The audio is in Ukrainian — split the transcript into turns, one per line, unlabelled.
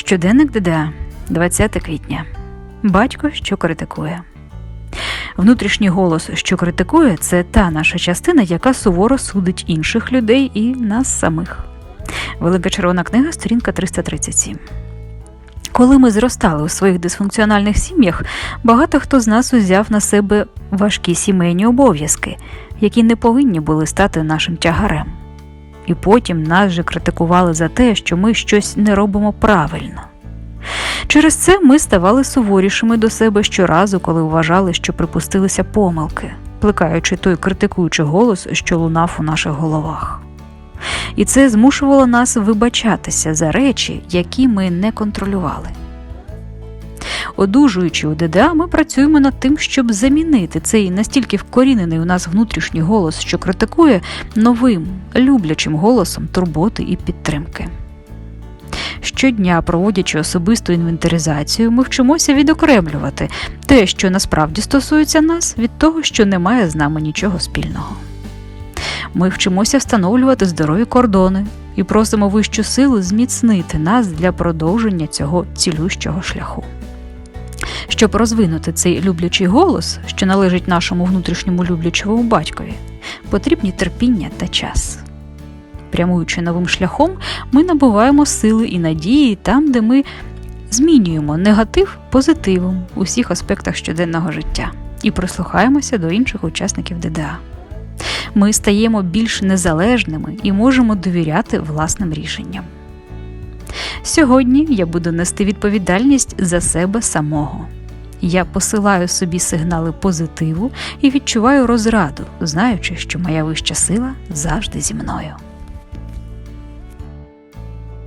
Щоденник ДДА, 20 квітня. Батько, що критикує. Внутрішній голос, що критикує, це та наша частина, яка суворо судить інших людей і нас самих. Велика червона книга, сторінка 337. Коли ми зростали у своїх дисфункціональних сім'ях, багато хто з нас узяв на себе важкі сімейні обов'язки, які не повинні були стати нашим тягарем. І потім нас же критикували за те, що ми щось не робимо правильно. Через це ми ставали суворішими до себе щоразу, коли вважали, що припустилися помилки, плекаючи той критикуючий голос, що лунав у наших головах. І це змушувало нас вибачатися за речі, які ми не контролювали. Одужуючи у ДДА, ми працюємо над тим, щоб замінити цей настільки вкорінений у нас внутрішній голос, що критикує, новим, люблячим голосом турботи і підтримки. Щодня, проводячи особисту інвентаризацію, ми вчимося відокремлювати те, що насправді стосується нас, від того, що не має з нами нічого спільного. Ми вчимося встановлювати здорові кордони і просимо вищу силу зміцнити нас для продовження цього цілющого шляху. Щоб розвинути цей люблячий голос, що належить нашому внутрішньому люблячому батькові, потрібні терпіння та час. Прямуючи новим шляхом, ми набуваємо сили і надії там, де ми змінюємо негатив позитивом у всіх аспектах щоденного життя і прислухаємося до інших учасників ДДА. Ми стаємо більш незалежними і можемо довіряти власним рішенням. Сьогодні я буду нести відповідальність за себе самого. Я посилаю собі сигнали позитиву і відчуваю розраду, знаючи, що моя вища сила завжди зі мною.